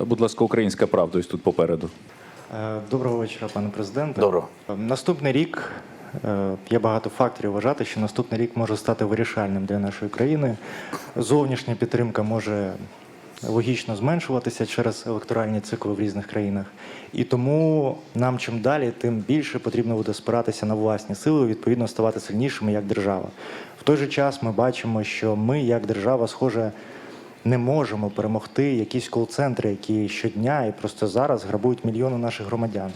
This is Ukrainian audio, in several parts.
Будь ласка, українська правда ось тут попереду. Е, Доброго вечора, пане президенте. Доброго. Е, Наступний рік е, є багато факторів вважати, що наступний рік може стати вирішальним для нашої країни. Зовнішня підтримка може логічно зменшуватися через електоральні цикли в різних країнах. І тому нам чим далі, тим більше потрібно буде спиратися на власні сили, відповідно ставати сильнішими як держава. В той же час ми бачимо, що ми, як держава, схоже, не можемо перемогти якісь кол-центри, які щодня і просто зараз грабують мільйони наших громадян.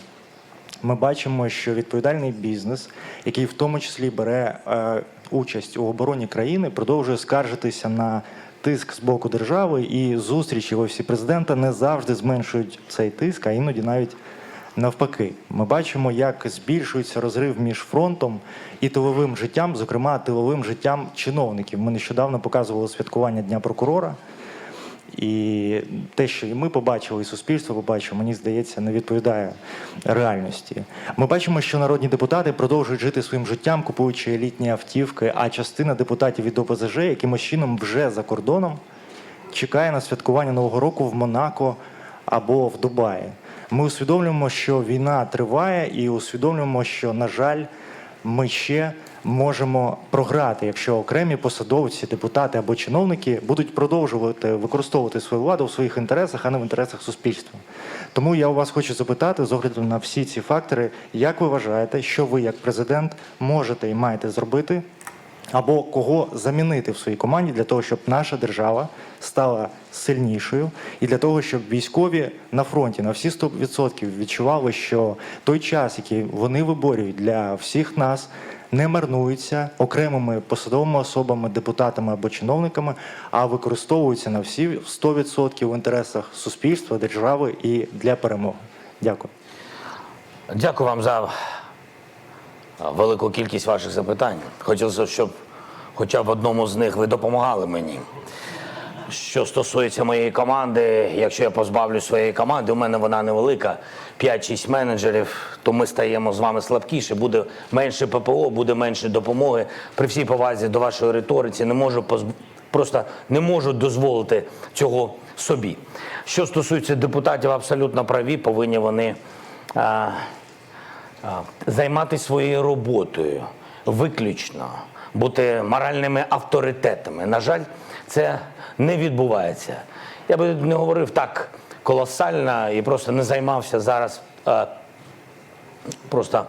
Ми бачимо, що відповідальний бізнес, який в тому числі бере е, участь у обороні країни, продовжує скаржитися на тиск з боку держави, і зустрічі в офісі президента не завжди зменшують цей тиск, а іноді навіть навпаки. Ми бачимо, як збільшується розрив між фронтом і тиловим життям, зокрема тиловим життям чиновників. Ми нещодавно показували святкування Дня прокурора. І те, що і ми побачили, і суспільство побачило, мені здається, не відповідає реальності. Ми бачимо, що народні депутати продовжують жити своїм життям, купуючи елітні автівки, а частина депутатів від ОПЗЖ якимось чином вже за кордоном чекає на святкування Нового року в Монако або в Дубаї. Ми усвідомлюємо, що війна триває, і усвідомлюємо, що, на жаль, ми ще можемо програти, якщо окремі посадовці, депутати або чиновники будуть продовжувати використовувати свою владу в своїх інтересах, а не в інтересах суспільства. Тому я у вас хочу запитати з огляду на всі ці фактори, як ви вважаєте, що ви як президент можете і маєте зробити, або кого замінити в своїй команді для того, щоб наша держава стала сильнішою, і для того, щоб військові на фронті на всі 100% відчували, що той час, який вони виборюють для всіх нас, не марнується окремими посадовими особами, депутатами або чиновниками, а використовується на всі 100% в інтересах суспільства, держави і для перемоги. Дякую. Дякую вам за велику кількість ваших запитань. Хотілося, щоб хоча в одному з них ви допомагали мені. Що стосується моєї команди, якщо я позбавлю своєї команди, у мене вона невелика, 5-6 менеджерів, то ми стаємо з вами слабкіше, буде менше ППО, буде менше допомоги. При всій повазі до вашої риториці не можу позб... просто не можу дозволити цього собі. Що стосується депутатів, абсолютно праві, повинні вони а, а, займатися своєю роботою виключно, бути моральними авторитетами. На жаль, це не відбувається. Я би не говорив так колосально і просто не займався зараз е, просто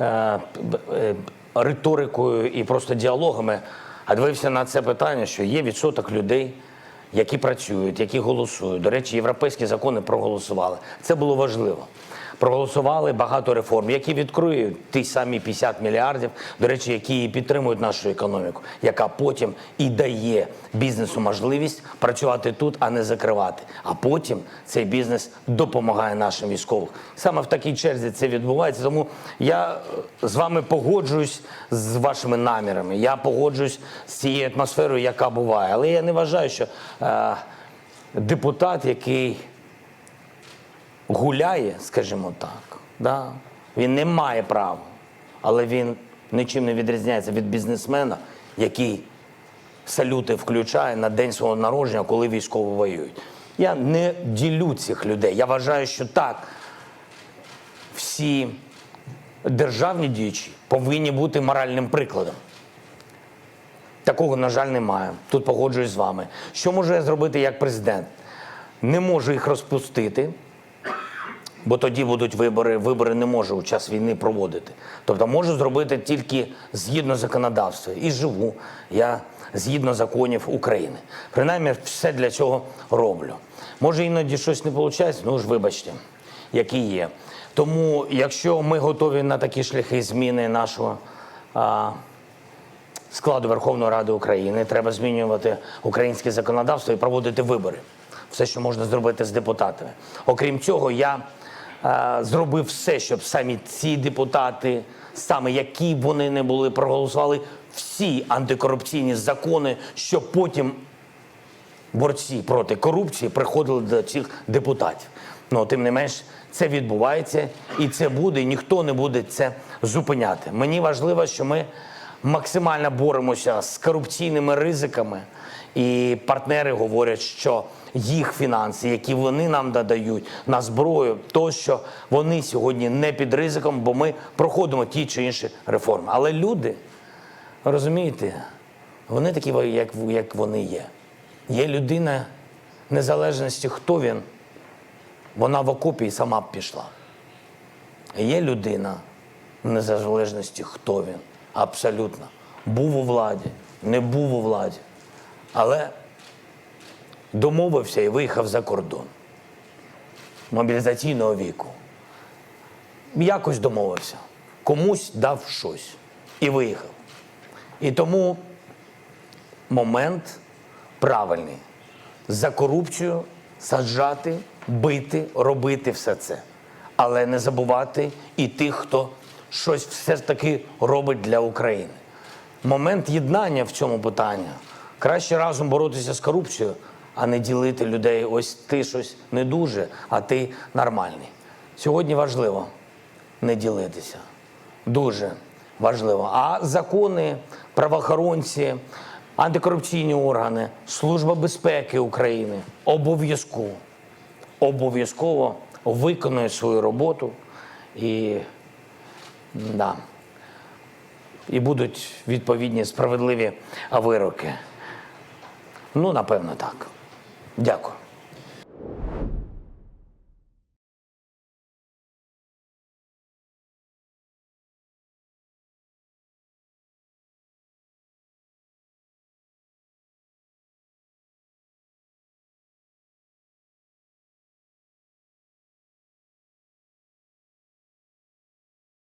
е, е, риторикою і просто діалогами, а дивився на це питання, що є відсоток людей, які працюють, які голосують. До речі, європейські закони проголосували. Це було важливо. Проголосували багато реформ, які відкриють ті самі 50 мільярдів, до речі, які і підтримують нашу економіку, яка потім і дає бізнесу можливість працювати тут, а не закривати. А потім цей бізнес допомагає нашим військовим. Саме в такій черзі це відбувається. Тому я е, з вами погоджуюсь з вашими намірами. Я погоджуюсь з цією атмосферою, яка буває. Але я не вважаю, що е, депутат, який гуляє, скажімо так, да? він не має права, але він нічим не відрізняється від бізнесмена, який салюти включає на день свого народження, коли військово воюють. Я не ділю цих людей. Я вважаю, що так, всі державні діячі повинні бути моральним прикладом. Такого, на жаль, немає. Тут погоджуюсь з вами. Що можу я зробити як президент? Не можу їх розпустити, бо тоді будуть вибори. Вибори не можу у час війни проводити. Тобто можу зробити тільки згідно законодавства. І живу я згідно законів України. Принаймні, все для цього роблю. Може, іноді щось не виходить, ну ж вибачте, які є. Тому, якщо ми готові на такі шляхи зміни нашого. А, складу Верховної Ради України. Треба змінювати українське законодавство і проводити вибори. Все, що можна зробити з депутатами. Окрім цього, я зробив все, щоб самі ці депутати, саме які б вони не були, проголосували всі антикорупційні закони, щоб потім борці проти корупції приходили до цих депутатів. Ну, тим не менш, це відбувається і це буде, і ніхто не буде це зупиняти. Мені важливо, що ми максимально боремося з корупційними ризиками І партнери говорять, що їх фінанси, які вони нам надають на зброю, тощо вони сьогодні не під ризиком, бо ми проходимо ті чи інші реформи. Але люди, розумієте, вони такі, як, як вони є. Є людина незалежності, хто він, вона в окопі і сама б пішла. Є людина незалежності, хто він. Абсолютно. Був у владі, не був у владі. Але домовився і виїхав за кордон мобілізаційного віку. Якось домовився. Комусь дав щось і виїхав. І тому момент правильний. За корупцію саджати, бити, робити все це. Але не забувати і тих, хто щось все ж таки робить для України. Момент єднання в цьому питанні. Краще разом боротися з корупцією, а не ділити людей. Ось ти щось не дуже, а ти нормальний. Сьогодні важливо не ділитися. Дуже важливо. А закони, правоохоронці, антикорупційні органи, Служба безпеки України обов'язково, обов'язково виконують свою роботу і, да, і будуть відповідні справедливі вироки. Ну, напевно, так. Дякую.